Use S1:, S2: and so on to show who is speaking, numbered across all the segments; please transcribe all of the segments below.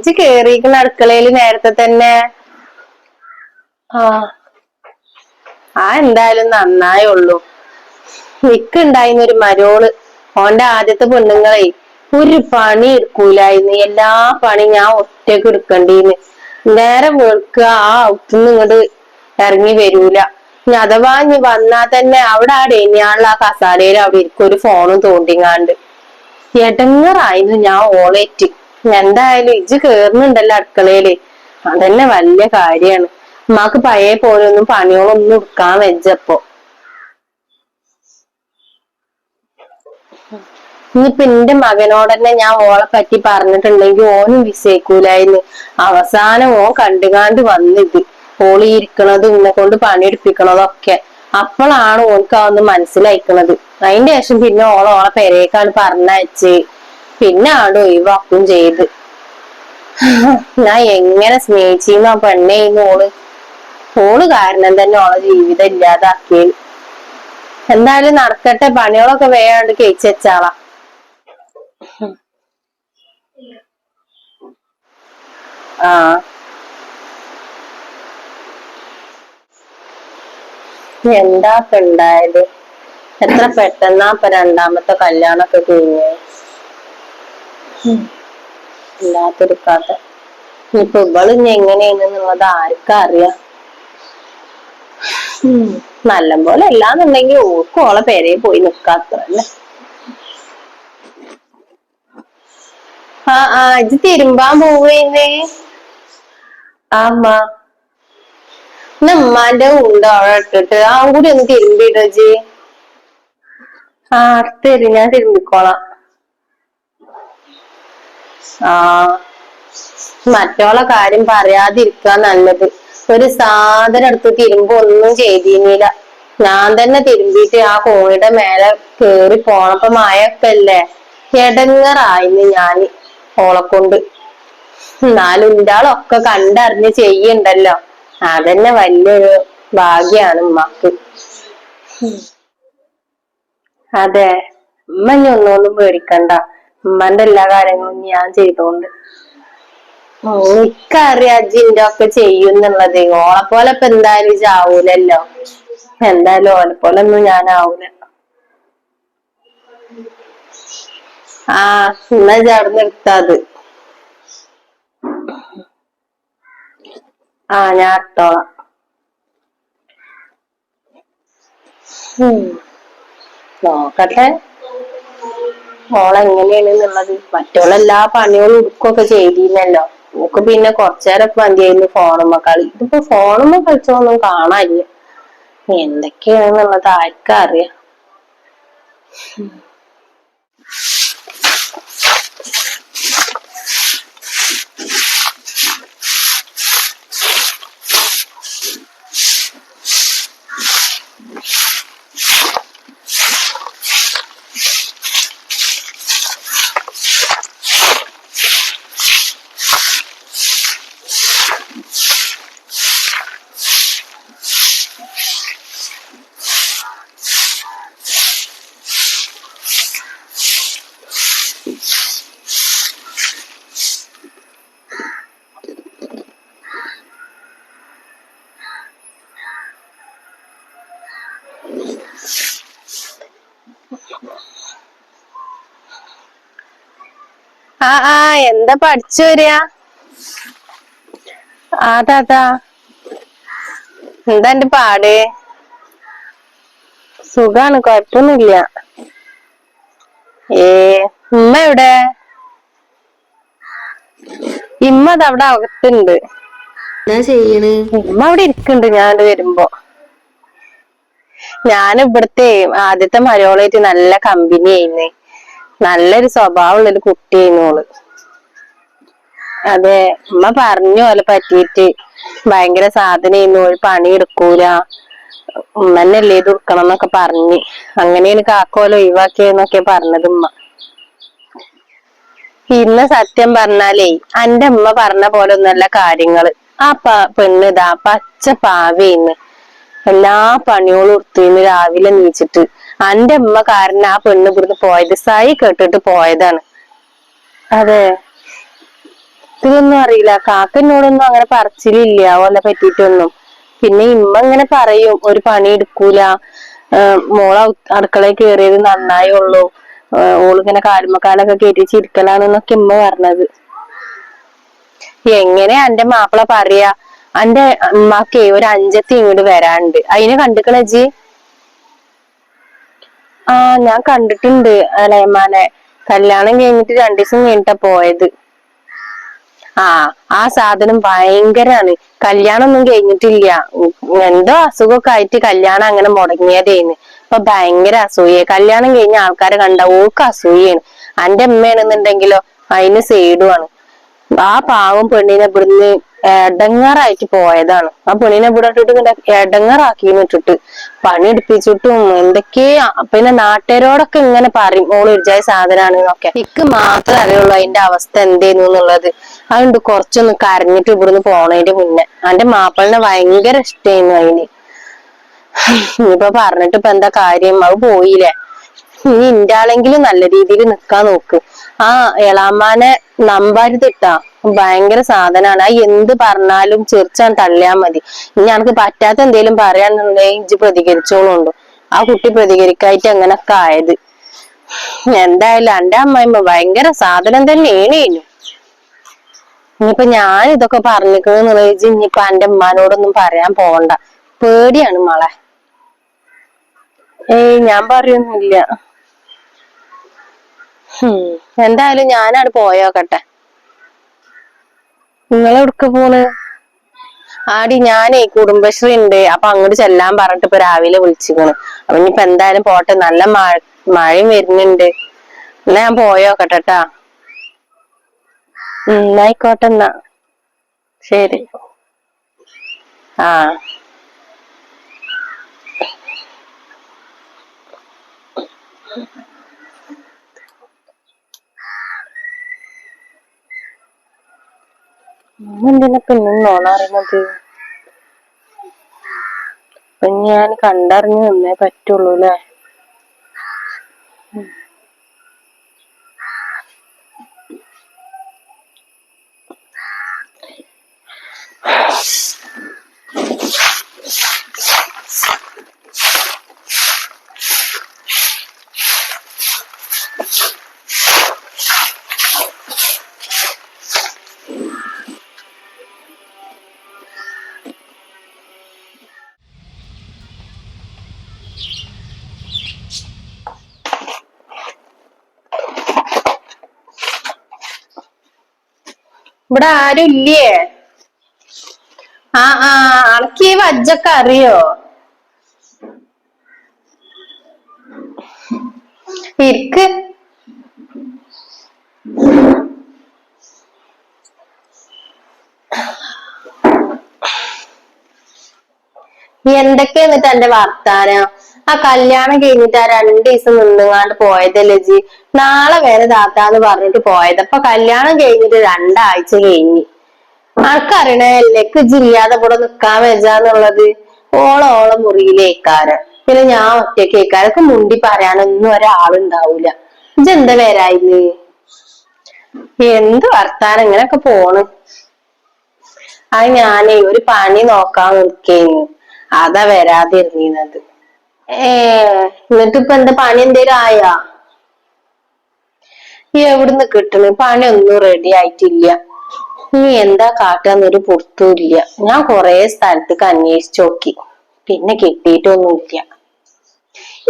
S1: ആ ഇജ് കേറിയിരിക്കുന്ന അടുക്കളയിൽ നേരത്തെ തന്നെ. ആ. ആ എന്തായാലും നന്നായുള്ളൂ നിക്കുണ്ടായിരുന്ന ഒരു മരോൾ ഓന്റെ ആദ്യത്തെ പെണ്ണുങ്ങളെ ഒരു പണി എടുക്കൂലായിരുന്നു. എല്ലാ പണി ഞാൻ ഒറ്റയ്ക്ക് എടുക്കണ്ടീന്ന്. നേരെ വെളുക്കുക ആ ഒത്തുനിന്ന് ഇങ്ങോട്ട് ഇറങ്ങി വരൂല. ഇനി അഥവാ ഇനി വന്നാ തന്നെ അവിടെ ആ ഡേനിയാളിൽ ആ കസാലയിൽ അവിടെ ഇരിക്കും. ഒരു ഫോണും തോണ്ടിങ്ങാണ്ട്. എടങ്ങറായിരുന്നു ഞാൻ ഓളേറ്റ്. എന്തായാലും ഇജ്ജ് കേറുന്നുണ്ടല്ലോ അടുക്കളയിൽ. അതന്നെ വലിയ കാര്യാണ്. ഉമ്മാക്ക് പഴയ പോലെ ഒന്നും പണികളൊന്നും എടുക്കാൻ വെച്ചപ്പോ ഇനിയിപ്പൊ എന്റെ മകനോടന്നെ ഞാൻ ഓളെ പറ്റി പറഞ്ഞിട്ടുണ്ടെങ്കിൽ ഓനും വിസയിക്കൂലായിരുന്നു അവസാനം ഓൻ കണ്ടുകാണ്ട് വന്നിത് ഓളി ഇരിക്കണതും ഇന്നെ കൊണ്ട് പണിയെടുപ്പിക്കണതൊക്കെ. അപ്പോഴാണ് ഓൻക്ക് അതൊന്ന് മനസ്സിലായിക്കണത്. അതിന്റെ ശേഷം പിന്നെ ഓളെ ഓളെ പെരേക്കാണ് പറഞ്ഞയച്ച്. പിന്നെ ആണ് ഒഴിവാക്കും ചെയ്ത്. ഞാൻ എങ്ങനെ സ്നേഹിച്ചിരുന്നു ആ പെണ്ണേന്ന് ഓൾ ഓൾ കാരണം തന്നെ ഓളെ ജീവിതം ഇല്ലാതാക്കിയത് എന്തായാലും നടക്കട്ടെ പണികളൊക്കെ വേണ്ട കഴിച്ചു വെച്ചാളാ. ആ. എന്താ ഇപ്പൊ ഉണ്ടായത്? എത്ര പെട്ടെന്നാ ഇപ്പൊ രണ്ടാമത്തെ കല്യാണൊക്കെ കഴിഞ്ഞ് ഇല്ലാത്തൊരു കഥ ഇനിയിപ്പൊ ഇവൾ ഇനി എങ്ങനെയാണെന്നുള്ളത് ആർക്കറിയാം നല്ല പോലെ അല്ലാന്നുണ്ടെങ്കിൽ ഓർക്കും ഓളെ പേരെ പോയി നിക്കാത്തല്ലേ ആ ആ ഇത് തിരുമ്പാൻ പോവേന്നേ. ഇന്ന് ഉമ്മാന്റെ ഉണ്ട് അവിടെ ഇട്ടിട്ട്. ആ കൂടി ഒന്ന് തിരുമ്പിടോ ജി ആ തെരി. ഞാൻ തിരുമ്പിക്കോളാം. ആ മറ്റോളെ കാര്യം പറയാതിരിക്കാ നല്ലത്. ഒരു സാധനം എടുത്ത് തിരുമ്പോ ഒന്നും ചെയ്തിരുന്നില്ല. ഞാൻ തന്നെ തിരുമ്പിട്ട് ആ കോഴിയുടെ മേലെ കേറി പോണപ്പോ മായപ്പല്ലേ എടങ്ങറായിന്ന് ഞാൻ ഓളക്കൊണ്ട് കൊണ്ട്. എന്നാലും ഇണ്ടാളൊക്കെ കണ്ടറിഞ്ഞ് ചെയ്യണ്ടല്ലോ. അതന്നെ വലിയൊരു ഭാഗ്യാണ് ഉമ്മക്ക്. അതെ. ഉമ്മ ഇനി ഒന്നൊന്നും പേടിക്കണ്ട. ഉമ്മന്റെ എല്ലാ കാര്യങ്ങളും ഞാൻ ചെയ്തോണ്ട്. എനിക്കറിയാം അജിന്റെ ഒക്കെ ചെയ്യുന്നുള്ളത്. ഓളെ പോലെ ഇപ്പൊ എന്തായാലും ചാവൂലല്ലോ എന്തായാലും ഓലെ പോലെ ഒന്നും ഞാൻ ആവൂല. ആ എന്നാ ചേർന്ന് എടുത്താത് ആ ഞാൻ എടുത്തോളാം. ഉം. നോക്കട്ടെ എങ്ങനെയാണെന്നുള്ളത് മറ്റുള്ള എല്ലാ പണികളും ഉടുക്കൊക്കെ ചെയ്തിരുന്നല്ലോ. നമുക്ക് പിന്നെ കുറച്ചേരൊക്കെ മതിയായിരുന്നു ഫോണുമ്മ കളി. ഇതിപ്പോ ഫോണുമ്മ കളിച്ചൊന്നും കാണാനില്ല. എന്തൊക്കെയാണെന്നുള്ളത് ആർക്കറിയാം. എന്താ പഠിച്ചു വരിക. ആ താത്താ എന്താ എന്റെ പാട്? സുഖാണ് കൊഴപ്പൊന്നുമില്ല. ഏ ഉമ്മ എവിടെ? ഇമ്മ അത് അവിടെ അകത്തുണ്ട്.
S2: ചെയ്യണ്?
S1: ഉമ്മ അവിടെ ഇരിക്കുന്നുണ്ട് ഞാൻ വരുമ്പോ. ഞാൻ ഇവിടുത്തെ ആദ്യത്തെ മരോളായിട്ട് നല്ല കമ്പനി ആയിരുന്നു നല്ലൊരു സ്വഭാവമുള്ള ഒരു കുട്ടിയായിരുന്നു ഓൾ. അതെ ഉമ്മ പറഞ്ഞു ഓലെ പറ്റിയിട്ട് ഭയങ്കര സാധനയായിരുന്നു ഒരു പണി എടുക്കൂല. ഉമ്മന്നല്ലേ ഇത് എന്നൊക്കെ പറഞ്ഞ്. അങ്ങനെയാണ് കാക്കോല ഒഴിവാക്കിയെന്നൊക്കെ പറഞ്ഞത് ഉമ്മ. ഇന്ന് സത്യം പറഞ്ഞാലേ അന്റെ ഉമ്മ പറഞ്ഞ പോലെ ഒന്നല്ല കാര്യങ്ങൾ ആ പ പെണ്ണ് ഇതാ പച്ച പാവയിന്ന് എല്ലാ പണികളും എടുത്തിന്ന് രാവിലെ നീച്ചിട്ട് അന്റെ ഉമ്മ കാരണം ആ പെണ്ണ് ഇവിടുന്ന് പോയത് സായി കേട്ടിട്ട് പോയതാണ്. അതെ. ഇതൊന്നും അറിയില്ല. കാക്ക എന്നോടൊന്നും അങ്ങനെ പറച്ചിലില്ല. ഓലെ പറ്റിയിട്ടൊന്നും. പിന്നെ ഇമ്മ ഇങ്ങനെ പറയും ഒരു പണി എടുക്കൂല. മോള അടുക്കളയിൽ കയറിയത് നന്നായേ ഉള്ളൂ. ഓളിങ്ങനെ കാലുമക്കാലൊക്കെ കയറ്റി ചിരിക്കലാണെന്നൊക്കെ ഇമ്മ പറഞ്ഞത്. എങ്ങനെ അന്റെ മാപ്പിള പറയാ? അന്റെ ഉമ്മാക്കേ ഒരു അഞ്ചത്തി ഇങ്ങോട്ട് വരാണ്ട്. അതിനെ കണ്ടിക്കണജി ആ ഞാൻ കണ്ടിട്ടുണ്ട് അലയമാനെ കല്യാണം കഴിഞ്ഞിട്ട് രണ്ടു ദിവസം കഴിഞ്ഞിട്ടാ പോയത്. ആ ആ സാധനം ഭയങ്കരാണ്. കല്യാണം ഒന്നും കഴിഞ്ഞിട്ടില്ല എന്തോ അസുഖമൊക്കെ ആയിട്ട് കല്യാണം അങ്ങനെ മുടങ്ങിയതേന്ന്. ഇപ്പൊ ഭയങ്കര അസൂയ കല്യാണം കഴിഞ്ഞ ആൾക്കാരെ കണ്ട ഓക്ക് അസൂയാണ് അന്റെ അമ്മയാണെന്നുണ്ടെങ്കിലോ അതിന് സൈഡുമാണ് ആ പാവം പെണ്ണിനെ ഇവിടുന്ന് എടങ്ങാറായിട്ട് പോയതാണ്. ആ പെണ്ണിനെ ഇവിടെ ഇട്ടിട്ട് എടങ്ങാറാക്കി ഇട്ടിട്ട് പണി എടുപ്പിച്ചിട്ടും എന്തൊക്കെയാ പിന്നെ നാട്ടുകാരോടൊക്കെ ഇങ്ങനെ പറയും ഓൾ വിചായ സാധനമാണ് എന്നൊക്കെ. എനിക്ക് മാത്രമേ അറിയുള്ളൂ അതിന്റെ അവസ്ഥ എന്തേന്നു എന്നുള്ളത്. അതുകൊണ്ട് കുറച്ചൊന്ന് കരഞ്ഞിട്ട് ഇവിടുന്ന് പോണതിന്റെ മുന്നേ. അന്റെ മാപ്പിളിനെ ഭയങ്കര ഇഷ്ടായിരുന്നു അതിന്. ഇനിയിപ്പൊ പറഞ്ഞിട്ട് ഇപ്പൊ എന്താ കാര്യം? അത് പോയില്ലേ? ഇനി ഇന്റെ ആളെങ്കിലും നല്ല രീതിയിൽ നിക്കാൻ നോക്ക്. ആ എളാമാനെ നമ്പരുതിട്ടാ. ഭയങ്കര സാധനാണ്. ആ എന്ത് പറഞ്ഞാലും ചെറിച്ചാൻ തള്ളിയാ മതി. ഇനി എനിക്ക് പറ്റാത്ത എന്തേലും പറയാന്നുണ്ടെങ്കിൽ ഇഞ്ചി പ്രതികരിച്ചോളുണ്ട്? ആ കുട്ടി പ്രതികരിക്കായിട്ട് അങ്ങനൊക്കെ ആയത്? എന്തായാലും എന്റെ അമ്മായിമ്മ ഭയങ്കര സാധനം തന്നെയാണ് ഇനി. ഇനിയിപ്പൊ ഞാൻ ഇതൊക്കെ പറഞ്ഞിക്കണെന്നുള്ള ഇനിയിപ്പൊ എന്റെ ഉമ്മാനോടൊന്നും പറയാൻ പോവണ്ട. പേടിയാണ് മളെ. ഏയ് ഞാൻ പറയൊന്നുമില്ല. എന്തായാലും ഞാനാണ് പോയോക്കട്ടെ. നിങ്ങൾ എവിടക്ക് പോണ്? ആടി ഞാനേ കുടുംബശ്രീ ഉണ്ട്. അപ്പൊ അങ്ങോട്ട് ചെല്ലാൻ പറഞ്ഞിട്ട് ഇപ്പൊ രാവിലെ വിളിച്ചിക്കണ് അപ്പൊ ഇനിയിപ്പൊ എന്തായാലും പോട്ടെ. നല്ല മഴ മഴയും വരുന്നുണ്ട്. എന്നാ ഞാൻ പോയോക്കട്ടെട്ടാ എന്നായിക്കോട്ടെ എന്നാ. ശരി. ആ. എന്തിനാ പിന്നെ നോണ അറിയുന്നത് ഞാൻ കണ്ടറിഞ്ഞു നിന്നേ പറ്റുള്ളൂ അല്ലേ? ഇവിടെ ആരും ഇല്ലേ? ആ ആ ആൾക്ക് ഈ വജ്ജൊക്കെ അറിയോ? ഇരിക്ക്. എന്തൊക്കെ എന്നിട്ട് എന്റെ വർത്താനം? ആ കല്യാണം കഴിഞ്ഞിട്ട് ആ രണ്ടു ദിവസം നിന്നുങ്ങാണ്ട് പോയതല്ലേ ജി നാളെ വരെ താത്താന്ന് പറഞ്ഞിട്ട് പോയത്. അപ്പൊ കല്യാണം കഴിഞ്ഞിട്ട് രണ്ടാഴ്ച കഴിഞ്ഞ്. ആൾക്കറിയണല്ലേ ജില്ലാതെ കൂടെ നിക്കാൻ വെച്ചാന്നുള്ളത് ഓള ഓള മുറിയിലേക്കാരൻ പിന്നെ ഞാൻ ഒറ്റക്കേക്കാരൊക്കെ മുണ്ടി പറയാനൊന്നും ഒരാളുണ്ടാവൂല. ഇജെന്താ വരായിന്ന്? എന്ത് വർത്താനം? ഇങ്ങനൊക്കെ പോണ്. അത് ഞാനേ ഒരു പണി നോക്കാൻ നിൽക്കേന്ന് അതാ വരാതിരുന്നത് ഏ എന്താ പണി എന്തേലും ആയാ? എവിടുന്ന് കിട്ടണ്? പണിയൊന്നും റെഡി ആയിട്ടില്ല. നീ എന്താ കാട്ടാന്നൊരു പൊറത്തുമില്ല ഞാൻ കൊറേ സ്ഥലത്തേക്ക് അന്വേഷിച്ചു നോക്കി. പിന്നെ കിട്ടിയിട്ടൊന്നുമില്ല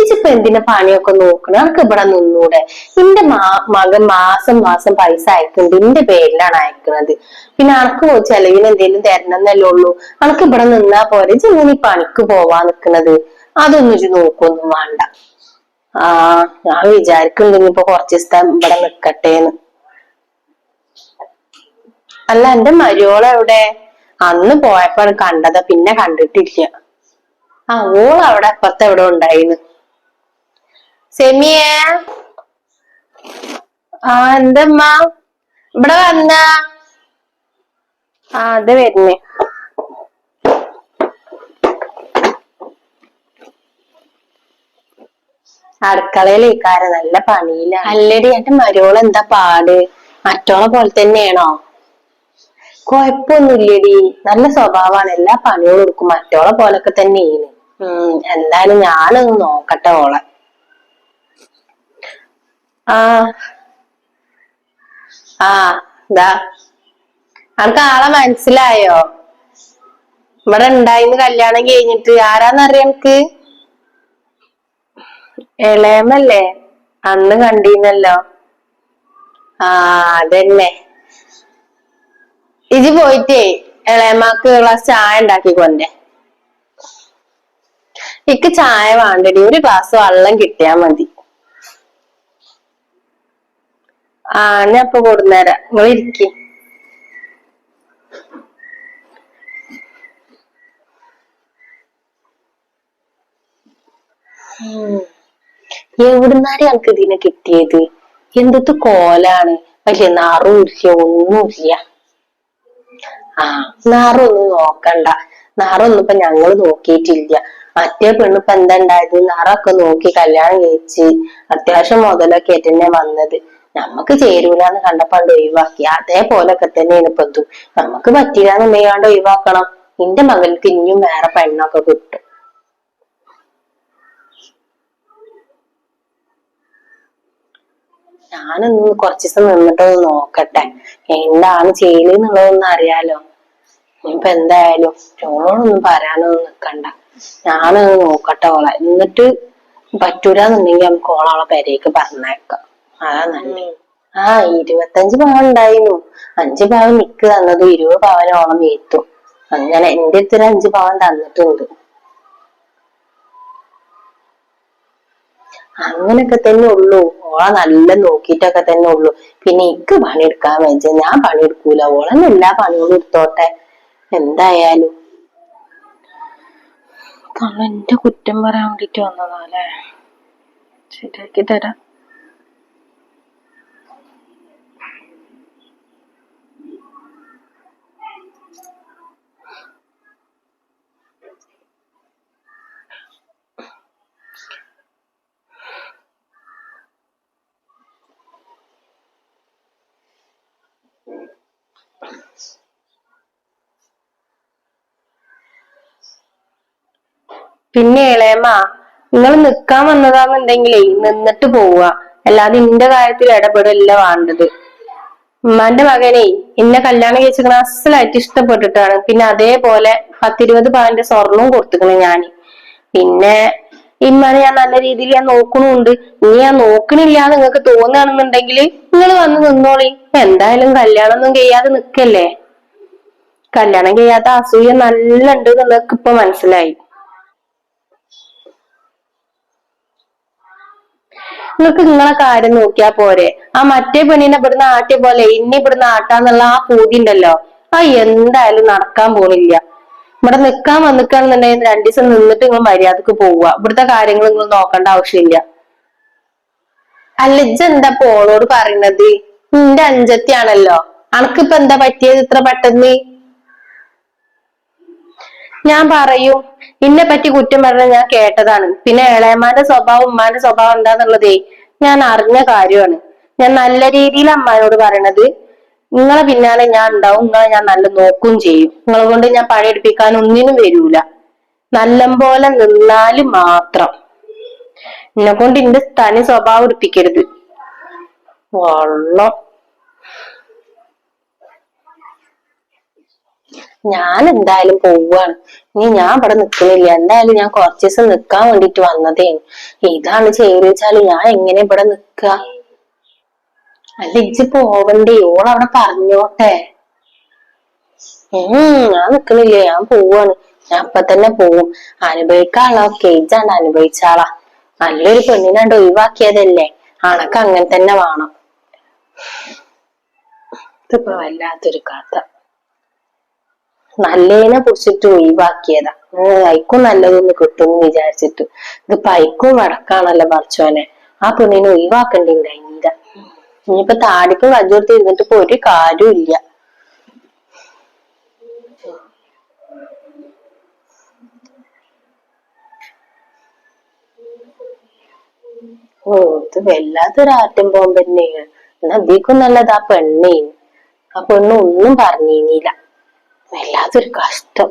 S1: ഇതിപ്പോ എന്തിനാ പണിയൊക്കെ നോക്കണം? അനക്ക് ഇവിടെ നിന്നൂടെ. നിന്റെ മാ മകൻ മാസം മാസം പൈസ അയക്കുന്നുണ്ട് നിന്റെ പേരിലാണ് അയക്കുന്നത് പിന്നെ അനക്ക് ചെലവിന് എന്തെങ്കിലും തരണമെന്നല്ലേ ഉള്ളൂ. അനക്ക് ഇവിടെ നിന്നാ പോരെ. ഇജ്ജ് നീ പണിക്ക് പോവാൻ നിക്കണത്? അതൊന്നും ഇജ്ജ് നോക്കൊന്നും വേണ്ട. ആ ഞാൻ വിചാരിക്കുന്നുണ്ട് ഇനിയിപ്പോ കുറച്ച് ദിവസം ഇവിടെ നിക്കട്ടേന്ന്. അല്ല എന്റെ മരിയോൾ എവിടെ? അന്ന് പോയപ്പോ കണ്ടത് പിന്നെ കണ്ടിട്ടില്ല. ആ ഓൾ അവിടെ അപ്പുറത്ത് എവിടെ ഉണ്ടായിന്ന്? സെമിയേ? ആ എന്തമ്മ? ഇവിടെ വന്ന? ആ അത് വരുന്നേ. അടുക്കളയിലേക്കാര നല്ല പണിയില്ല അല്ലടി എന്റെ മരോൾ എന്താ പാട്? മറ്റോളെ പോലെ തന്നെയാണോ? കൊഴപ്പൊന്നുമില്ലടി. നല്ല സ്വഭാവമാണ്. എല്ലാ പണികളും എടുക്കും മറ്റോളെ പോലൊക്കെ തന്നെയാണ്. ഉം. എന്തായാലും ഞാനൊന്ന് നോക്കട്ടെ ഓളെ. ആ. ആ ഇതാ അനക്ക് ആളെ മനസ്സിലായോ? ഇവിടെ ഉണ്ടായിന്ന് കല്യാണം കഴിഞ്ഞിട്ട്. ആരാന്നറിയ എനിക്ക് ഇളയമല്ലേ? അന്ന് കണ്ടീന്നല്ലോ. ആ അതന്നെ. ഇജി പോയിട്ടേ ഇളയമാക്ക് ഗ്ലാസ് ചായ ഉണ്ടാക്കി കൊണ്ടേ. ഇക്ക് ചായ വേണ്ടടി ഒരു ഗ്ലാസ് വെള്ളം കിട്ടിയാ മതി. ആ ഞാൻ ഇപ്പൊ കൊടുന്നേരാ നിങ്ങൾ ഇരിക്കി. എവിടുന്നാടി അനക്ക് ഇതിനെ കിട്ടിയത്? എന്തൊക്കെ കോലാണ്? വലിയ നാറുമില്ല ഒന്നുമില്ല. ആ നാറൊന്നും നോക്കണ്ട. നാറൊന്നും ഇപ്പൊ ഞങ്ങൾ നോക്കിയിട്ടില്ല. മറ്റേ പെണ്ണിപ്പ എന്താ ഉണ്ടായത്? നാറൊക്കെ നോക്കി കല്യാണം കഴിച്ച് അത്യാവശ്യം മുതലൊക്കെ തന്നെ വന്നത്. നമ്മക്ക് ചേരൂലെന്ന് കണ്ടപ്പണ്ട് ഒഴിവാക്കി. അതേപോലൊക്കെ തന്നെയാണ് ഇപ്പൊ ഇതും നമുക്ക് പറ്റില്ലാന്നുണ്ടെങ്കിൽ ഒഴിവാക്കണം. നിന്റെ മകൾക്ക് ഇനിയും വേറെ പെണ്ണൊക്കെ കിട്ടും. ഞാനൊന്ന് കുറച്ച് ദിവസം നിന്നിട്ടൊന്ന് നോക്കട്ടെ. എന്താണ് ചെയ്യലെന്നുള്ളതൊന്നും അറിയാലോ. ഇനിയിപ്പൊ എന്തായാലും ചോളോടൊന്നും പറയാനൊന്നും നിക്കണ്ട. ഞാനൊന്ന് നോക്കട്ടെ ഓളെ. എന്നിട്ട് പറ്റൂലെന്നുണ്ടെങ്കിൽ നമുക്ക് ഓളോളെ പെരേക്ക് പറഞ്ഞേക്കാം. അതാ നല്ല ആ ഇരുപത്തഞ്ച് പവൻ ഉണ്ടായിരുന്നു അഞ്ച് പവൻ നിക്ക് തന്നത് ഇരുപത് പവനോളം വീത്തു അങ്ങനെ എന്റെ അടുത്തൊരു അഞ്ച് പവൻ തന്നിട്ടുണ്ട്. അങ്ങനൊക്കെ തന്നെ ഉള്ളൂ. ഓളെ നല്ല നോക്കിയിട്ടൊക്കെ തന്നെ ഉള്ളൂ. പിന്നെ എനിക്ക് പണിയെടുക്കാൻ വെച്ച ഞാൻ പണിയെടുക്കൂല. ഓളെന്നെ എല്ലാ പണികളും എടുത്തോട്ടെ. എന്തായാലും. എന്റെ കുറ്റം പറയാൻ വേണ്ടിട്ട് വന്നതാല്ലേ ശരിയാക്കി തരാം. പിന്നെ ഇളയമ്മ നിങ്ങൾ നിക്കാൻ വന്നതാന്നുണ്ടെങ്കിലേ നിന്നിട്ട് പോവുക. അല്ലാതെ ഇന്റെ കാര്യത്തിൽ ഇടപെടല്ല വേണ്ടത്. ഉമ്മാന്റെ മകനെ എന്നെ കല്യാണം കഴിച്ചിരിക്കണ അസലായിട്ട് ഇഷ്ടപ്പെട്ടിട്ടാണ്. പിന്നെ അതേപോലെ പത്തിരുപത് പവന്റെ സ്വർണവും കൊടുത്തിക്കണു ഞാൻ പിന്നെ ഇമ്മനെ ഞാൻ നല്ല രീതിയിൽ ഞാൻ നോക്കണുണ്ട്. ഇനി ഞാൻ നോക്കണില്ല നിങ്ങൾക്ക് തോന്നുകയാണെന്നുണ്ടെങ്കിൽ നിങ്ങൾ വന്ന് നിന്നോളി. എന്തായാലും കല്യാണം ഒന്നും കഴിയാതെ നിക്കല്ലേ? കല്യാണം കഴിയാത്ത അസൂയ നല്ല ഉണ്ട് എന്നുള്ളതൊക്കെ ഇപ്പൊ മനസ്സിലായി. നിങ്ങൾക്ക് നിങ്ങളെ കാര്യം നോക്കിയാ പോരെ. ആ മറ്റേ പെണ്ണിനെ ഇവിടുന്ന് ആട്ടിയ പോലെ ഇനി ഇവിടുന്ന് ആട്ടാന്നുള്ള ആ പൂതി ഉണ്ടല്ലോ. ആ എന്തായാലും നടക്കാൻ പോണില്ല. ഇവിടെ നിക്കാൻ വന്നിക്കാണെന്നുണ്ടെങ്കിൽ രണ്ടു ദിവസം നിന്നിട്ട് നിങ്ങൾ മര്യാദയ്ക്ക് പോവുക. ഇവിടുത്തെ കാര്യങ്ങൾ നിങ്ങൾ നോക്കേണ്ട ആവശ്യമില്ല. അല്ല എന്താ പോളോട് പറയുന്നത് നിന്റെ അഞ്ചത്തിയാണല്ലോ. അനക്കിപ്പോ എന്താ പറ്റിയത് ഇത്ര പെട്ടെന്ന്? ഞാൻ പറയൂ. ഇന്നെ പറ്റി കുറ്റം പറഞ്ഞ ഞാൻ കേട്ടതാണ്. പിന്നെ ഇളയമാന്റെ സ്വഭാവം ഉമ്മാന്റെ സ്വഭാവം എന്താന്നുള്ളതേ ഞാൻ അറിഞ്ഞ കാര്യമാണ്. ഞാൻ നല്ല രീതിയിൽ അമ്മാനോട് പറയണത് നിങ്ങളെ പിന്നാലെ ഞാൻ ഉണ്ടാവും നിങ്ങളെ ഞാൻ നല്ല നോക്കും ചെയ്യും. നിങ്ങളെ കൊണ്ട് ഞാൻ പഴയടുപ്പിക്കാൻ ഒന്നിനും വരൂല. നല്ലപോലെ നിന്നാൽ മാത്രം. എന്നെ കൊണ്ട് എന്റെ തനി സ്വഭാവം എടുപ്പിക്കരുത് വള്ളം. ഞാൻ എന്തായാലും പോവുകയാണ് ഇനി ഞാൻ ഇവിടെ നിൽക്കുന്നില്ല എന്തായാലും ഞാൻ കുറച്ച് ദിവസം നിക്കാൻ വേണ്ടിട്ട് വന്നതേ ഇതാണ് ചെയ്തെച്ചാൽ ഞാൻ എങ്ങനെ ഇവിടെ നിക്ക? അല്ല ഇജ്ജ് പോവണ്ടേ? ഓൾ അവിടെ പറഞ്ഞോട്ടെ. ഉം ഞാൻ നിക്കണില്ല. ഞാൻ പോവാണ്. ഞാൻ ഇപ്പൊ തന്നെ പോവും. അനുഭവിക്കാളോ കേജാണ്ട് അനുഭവിച്ചാളാ. നല്ലൊരു പെണ്ണിനാണ്ട് ഒഴിവാക്കിയതല്ലേ? അണക്ക് അങ്ങനെ തന്നെ വേണം. ഇതിപ്പോ വല്ലാത്തൊരു കഥ. നല്ലതിനെ കുറിച്ചിട്ട് ഒഴിവാക്കിയതാ. അയക്കും നല്ലതൊന്ന് കിട്ടും വിചാരിച്ചിട്ട്. ഇത് അയക്കും വടക്കാണല്ലോ പറിച്ചോനെ ആ പെണ്ണിനെ ഒഴിവാക്കണ്ടിണ്ടായില്ല ഇനിയിപ്പൊ താടിക്ക് കജൂർത്തി ഇരുന്നിട്ട് ഇപ്പൊ ഒരു കാര്യവും ഇല്ല. ഓ ഇത് വല്ലാത്തൊരു ആറ്റം ബോംബ് തന്നെയാണ്. എന്നാ അധികം നല്ലത് ആ ആ പെണ്ണ് ഒന്നും പറഞ്ഞില്ല വല്ലാത്തൊരു കഷ്ടം.